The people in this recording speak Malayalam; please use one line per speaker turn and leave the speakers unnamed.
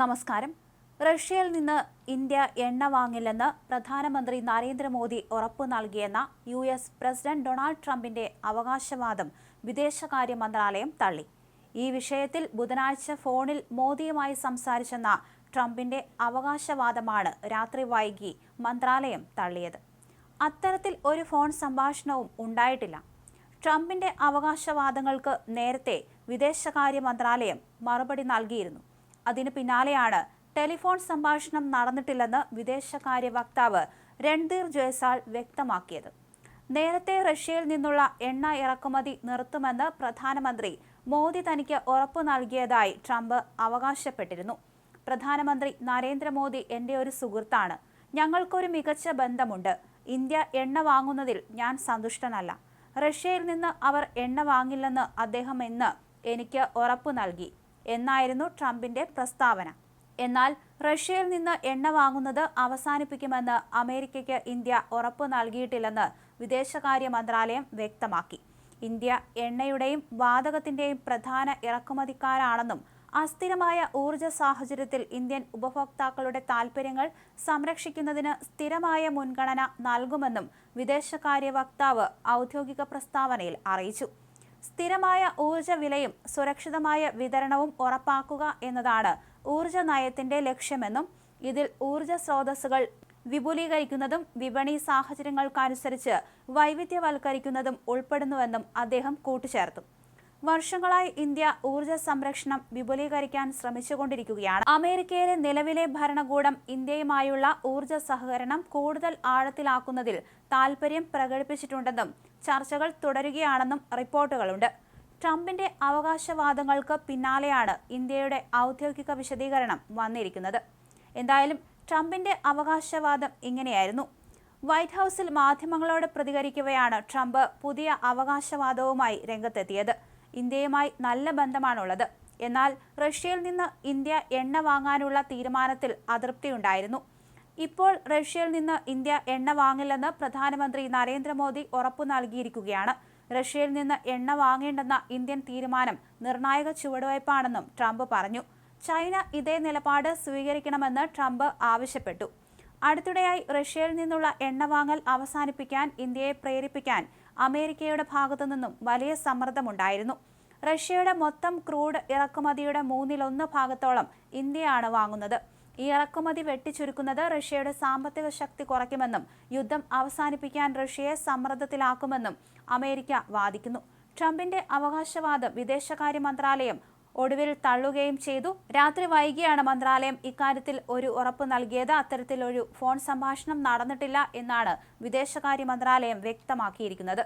നമസ്കാരം. റഷ്യയിൽ നിന്ന് ഇന്ത്യ എണ്ണ വാങ്ങില്ലെന്ന് പ്രധാനമന്ത്രി നരേന്ദ്രമോദി ഉറപ്പു നൽകിയെന്ന യു എസ് പ്രസിഡന്റ് ഡൊണാൾഡ് ട്രംപിന്റെ അവകാശവാദം വിദേശകാര്യ മന്ത്രാലയം തള്ളി. ഈ വിഷയത്തിൽ ബുധനാഴ്ച ഫോണിൽ മോദിയുമായി സംസാരിച്ചെന്ന ട്രംപിന്റെ അവകാശവാദമാണ് രാത്രി വൈകി മന്ത്രാലയം തള്ളിയത്. അത്തരത്തിൽ ഒരു ഫോൺ സംഭാഷണവും ഉണ്ടായിട്ടില്ല. ട്രംപിന്റെ അവകാശവാദങ്ങൾക്ക് നേരത്തെ വിദേശകാര്യ മന്ത്രാലയം മറുപടി നൽകിയിരുന്നു. അതിനു പിന്നാലെയാണ് ടെലിഫോൺ സംഭാഷണം നടന്നിട്ടില്ലെന്ന് വിദേശകാര്യ വക്താവ് രൺധീർ ജയ്സാൽ വ്യക്തമാക്കിയത്. നേരത്തെ റഷ്യയിൽ നിന്നുള്ള എണ്ണ ഇറക്കുമതി നിർത്തുമെന്ന് പ്രധാനമന്ത്രി മോദി തനിക്ക് ഉറപ്പു നൽകിയതായി ട്രംപ് അവകാശപ്പെട്ടിരുന്നു. പ്രധാനമന്ത്രി നരേന്ദ്രമോദി എന്റെ ഒരു സുഹൃത്താണ്. ഞങ്ങൾക്കൊരു മികച്ച ബന്ധമുണ്ട്. ഇന്ത്യ എണ്ണ വാങ്ങുന്നതിൽ ഞാൻ സന്തുഷ്ടനല്ല. റഷ്യയിൽ നിന്ന് അവർ എണ്ണ വാങ്ങില്ലെന്ന് അദ്ദേഹം ഇന്ന് എനിക്ക് ഉറപ്പു നൽകി. എന്നായിരുന്നു ട്രംപിന്റെ പ്രസ്താവന. എന്നാൽ റഷ്യയിൽ നിന്ന് എണ്ണ വാങ്ങുന്നത് അവസാനിപ്പിക്കുമെന്ന് അമേരിക്കയ്ക്ക് ഇന്ത്യ ഉറപ്പ് നൽകിയിട്ടില്ലെന്ന് വിദേശകാര്യ മന്ത്രാലയം വ്യക്തമാക്കി. ഇന്ത്യ എണ്ണയുടെയും വാതകത്തിന്റെയും പ്രധാന ഇറക്കുമതിക്കാരാണെന്നും അസ്ഥിരമായ ഊർജ സാഹചര്യത്തിൽ ഇന്ത്യൻ ഉപഭോക്താക്കളുടെ താൽപ്പര്യങ്ങൾ സംരക്ഷിക്കുന്നതിന് സ്ഥിരമായ മുൻഗണന നൽകുമെന്നും വിദേശകാര്യ വക്താവ് ഔദ്യോഗിക പ്രസ്താവനയിൽ അറിയിച്ചു. സ്ഥിരമായ ഊർജ വിലയും സുരക്ഷിതമായ വിതരണവും ഉറപ്പാക്കുക എന്നതാണ് ഊർജ നയത്തിന്റെ ലക്ഷ്യമെന്നും ഇതിൽ ഊർജ സ്രോതസ്സുകൾ വിപുലീകരിക്കുന്നതും വിപണി സാഹചര്യങ്ങൾക്കനുസരിച്ച് വൈവിധ്യവൽക്കരിക്കുന്നതും ഉൾപ്പെടുന്നുവെന്നും അദ്ദേഹം കൂട്ടിച്ചേർത്തു. വർഷങ്ങളായി ഇന്ത്യ ഊർജ സംരക്ഷണം വിപുലീകരിക്കാൻ ശ്രമിച്ചുകൊണ്ടിരിക്കുകയാണ്. അമേരിക്കയിലെ നിലവിലെ ഭരണകൂടം ഇന്ത്യയുമായുള്ള ഊർജ സഹകരണം കൂടുതൽ ആഴത്തിലാക്കുന്നതിൽ താൽപര്യം പ്രകടിപ്പിച്ചിട്ടുണ്ടെന്നും ചർച്ചകൾ തുടരുകയാണെന്നും റിപ്പോർട്ടുകളുണ്ട്. ട്രംപിന്റെ അവകാശവാദങ്ങൾക്ക് പിന്നാലെയാണ് ഇന്ത്യയുടെ ഔദ്യോഗിക വിശദീകരണം വന്നിരിക്കുന്നത്. എന്തായാലും ട്രംപിന്റെ അവകാശവാദം ഇങ്ങനെയായിരുന്നു. വൈറ്റ് ഹൗസിൽ മാധ്യമങ്ങളോട് പ്രതികരിക്കവെയാണ് ട്രംപ് പുതിയ അവകാശവാദവുമായി രംഗത്തെത്തിയത്. ഇന്ത്യയുമായി നല്ല ബന്ധമാണുള്ളത്. എന്നാൽ റഷ്യയിൽ നിന്ന് ഇന്ത്യ എണ്ണ വാങ്ങാനുള്ള തീരുമാനത്തിൽ അതൃപ്തിയുണ്ടായിരുന്നു. ഇപ്പോൾ റഷ്യയിൽ നിന്ന് ഇന്ത്യ എണ്ണ വാങ്ങില്ലെന്ന് പ്രധാനമന്ത്രി നരേന്ദ്രമോദി ഉറപ്പു നൽകിയിരിക്കുകയാണ്. റഷ്യയിൽ നിന്ന് എണ്ണ വാങ്ങേണ്ടെന്ന ഇന്ത്യൻ തീരുമാനം നിർണായക ചുവടുവയ്പ്പാണെന്നും ട്രംപ് പറഞ്ഞു. ചൈന ഇതേ നിലപാട് സ്വീകരിക്കണമെന്ന് ട്രംപ് ആവശ്യപ്പെട്ടു. അടുത്തിടെയായി റഷ്യയിൽ നിന്നുള്ള എണ്ണ വാങ്ങൽ അവസാനിപ്പിക്കാൻ ഇന്ത്യയെ പ്രേരിപ്പിക്കാൻ അമേരിക്കയുടെ ഭാഗത്തു നിന്നും വലിയ സമ്മർദ്ദമുണ്ടായിരുന്നു. റഷ്യയുടെ മൊത്തം ക്രൂഡ് ഇറക്കുമതിയുടെ മൂന്നിലൊന്ന് ഭാഗത്തോളം ഇന്ത്യയാണ് വാങ്ങുന്നത്. ഈ ഇറക്കുമതി വെട്ടിച്ചുരുക്കുന്നത് റഷ്യയുടെ സാമ്പത്തിക ശക്തി കുറയ്ക്കുമെന്നും യുദ്ധം അവസാനിപ്പിക്കാൻ റഷ്യയെ സമ്മർദ്ദത്തിലാക്കുമെന്നും അമേരിക്ക വാദിക്കുന്നു. ട്രംപിന്റെ അവകാശവാദം വിദേശകാര്യ മന്ത്രാലയം ഒടുവിൽ തള്ളുകയും ചെയ്തു. രാത്രി വൈകിയാണ് മന്ത്രാലയം ഇക്കാര്യത്തിൽ ഒരു ഉറപ്പ് നൽകിയത്. അത്തരത്തിലൊരു ഫോൺ സംഭാഷണം നടന്നിട്ടില്ല എന്നാണ് വിദേശകാര്യ മന്ത്രാലയം വ്യക്തമാക്കിയിരിക്കുന്നത്.